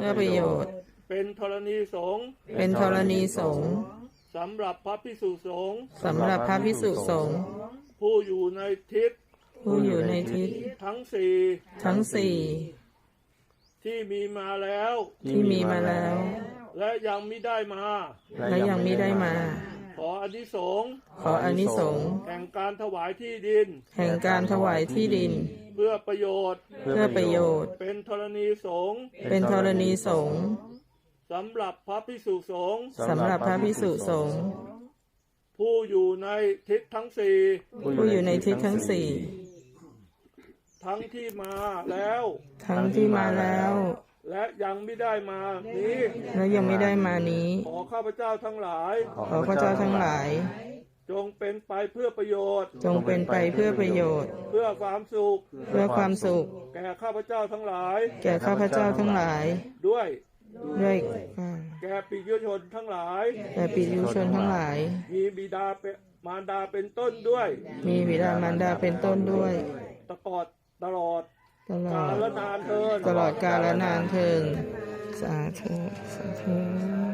เพื่อประโยชน์ เป็นธรณีสงฆ์เป็นธรณีสงฆ์สำหรับพระพิสุสงฆ์สำหรับพระพิสุสงฆ์ผู้อยู่ในทิศผู้อยู่ในทิศทั้งสี่ทั้งสี่ที่มีมาแล้ว ที่มีมาแล้ว และยังไม่ได้มา และยังไม่ได้มา ขออานิสงส์ขออานิสงส์แห่งการถวายที่ดิน แห่งการถวายที่ดินเพื่อประโยชน์ เพื่อประโยชน์ เป็นธรณีสงฆ์เป็นธรณีสงฆ์สำหรับพระพิสุสงฆ์สำหรับพระพิสุสงฆ์ผู้อยู่ในทิศทั้งสี่ผู้อยู่ในทิศทั้งสี่ทั้งที่มาแล้ว ทั้งที่มาแล้ว และยังไม่ได้มานี้และยังไม่ได้มานี้ ขอข้าพเจ้าทั้งหลาย ขอพระเจ้าทั้งหลาย จงเป็นไปเพื่อประโยชน์ จงเป็นไปเพื่อประโยชน์ เพื่อความสุข เพื่อความสุข แก่ข้าพเจ้าทั้งหลาย แก่ข้าพเจ้าทั้งหลาย ด้วย ด้วยแก่ปิยุชนทั้งหลาย แก่ปิยุชนทั้งหลาย มีบิดาเป็นมารดาเป็นต้นด้วย มีบิดามารดาเป็นต้นด้วยตกอดตลอดตลกาอดลนานเทินตลอดกาลนานเทิงสาธุสาธุ